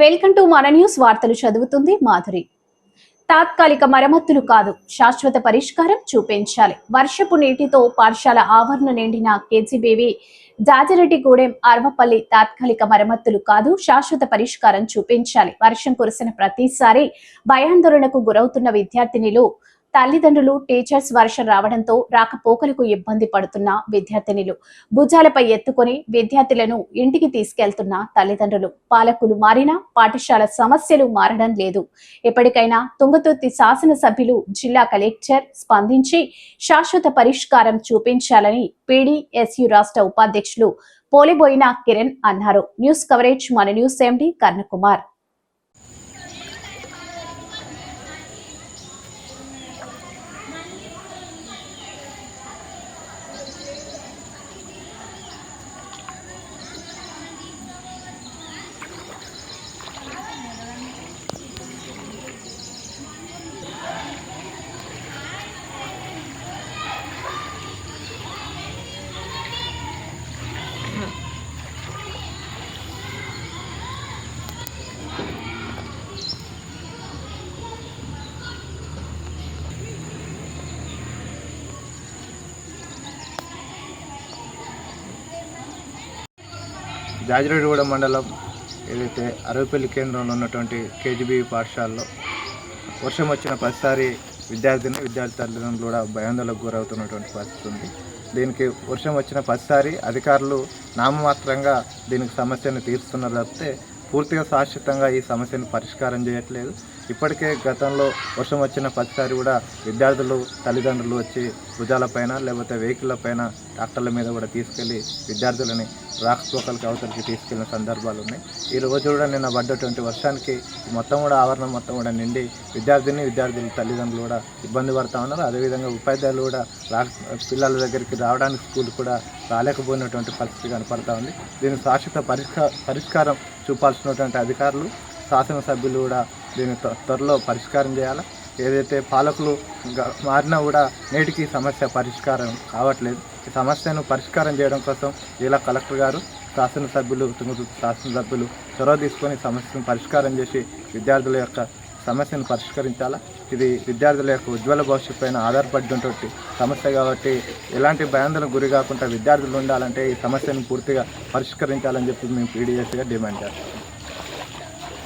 Welcome to మన news వార్తలు చదువుతుంది మాధురి. తాత్కాలిక మరమ్మతులు కాదు శాశ్వత పరిష్కారం చూపించాలి. వర్షపు నీటితో పాఠశాల ఆవరణ నిండిన కేజీబీవి జాజిరెడ్డిగూడెం అర్వపల్లి తాత్కాలిక మరమ్మతులు కాదు శాశ్వత పరిష్కారం చూపించాలి. వర్షం కురిసిన ప్రతిసారి భయాందోళనకు గురవుతున్న విద్యార్థినిలు తల్లిదండ్రులు టీచర్స్ వర్షం రావడంతో రాకపోకలకు ఇబ్బంది పడుతున్న విద్యార్థినిలు. భుజాలపై ఎత్తుకొని విద్యార్థులను ఇంటికి తీసుకెళ్తున్న తల్లిదండ్రులు. పాలకులు మారినా పాఠశాల సమస్యలు మారడం లేదు. ఎప్పటికైనా తుంగతుర్తి శాసనసభ్యులు జిల్లా కలెక్టర్ స్పందించి శాశ్వత పరిష్కారం చూపించాలని పీడీఎస్యు రాష్ట్ర ఉపాధ్యక్షులు పోలిబోయిన కిరణ్ అన్నారు. న్యూస్ కవరేజ్ మన న్యూస్ ఎండి కర్ణకుమార్. జాజిరెడ్డిగూడ మండలం ఏదైతే అరవపల్లి కేంద్రంలో ఉన్నటువంటి కేజీబీ పాఠశాలలో వర్షం వచ్చిన ప్రతిసారి విద్యార్థిని విద్యార్థి తల్లిదండ్రులు కూడా భయాందోళనకు గురవుతున్నటువంటి పరిస్థితి ఉంది. దీనికి వర్షం వచ్చిన ప్రతిసారి అధికారులు నామమాత్రంగా దీనికి సమస్యను తీరుస్తున్నారు తప్పితే పూర్తిగా శాశ్వతంగా ఈ సమస్యను పరిష్కారం చేయట్లేదు. ఇప్పటికే గతంలో వర్షం వచ్చిన ప్రతిసారి కూడా విద్యార్థులు తల్లిదండ్రులు వచ్చి భుజాలపైన లేకపోతే వెహికల్ల పైన ట్రాక్టర్ల మీద కూడా తీసుకెళ్ళి విద్యార్థులని రాకపోకలకి అవతలికి తీసుకెళ్ళిన సందర్భాలు ఉన్నాయి. ఈ రోజు కూడా నిన్న పడ్డటువంటి వర్షానికి మొత్తం కూడా ఆవరణం మొత్తం కూడా నిండి విద్యార్థిని విద్యార్థుల తల్లిదండ్రులు కూడా ఇబ్బంది పడతా ఉన్నారు. అదేవిధంగా ఉపాధ్యాయులు కూడా రా పిల్లల దగ్గరికి రావడానికి స్కూల్ కూడా రాలేకపోయినటువంటి పరిస్థితి కనపడతా ఉంది. దీనికి శాశ్వత పరిష్కా పరిష్కారం చూపాల్సినటువంటి అధికారులు శాసనసభ్యులు కూడా దీన్ని త్వ- త్వరలో పరిష్కారం చేయాలి? ఏదైతే పాలకులు గ- మారినా కూడా నేటికి సమస్య పరిష్కారం కావట్లేదు. ఈ సమస్యను పరిష్కారం చేయడం కోసం జిల్లా కలెక్టర్ గారు శాసనసభ్యులు తుంగతుర్తి శాసనసభ్యులు చొరవ తీసుకొని సమస్యను పరిష్కారం చేసి విద్యార్థుల యొక్క సమస్యను పరిష్కరించాలా? ఇది విద్యార్థుల యొక్క ఉజ్వల భవిష్యత్ పైన ఆధారపడినటువంటి సమస్య కాబట్టి ఎలాంటి భయాందోళనకు గురి కాకుండా విద్యార్థులు ఉండాలంటే ఈ సమస్యను పూర్తిగా పరిష్కరించాలని చెప్పి మేము పీడిఎస్గా డిమాండ్ చేస్తాం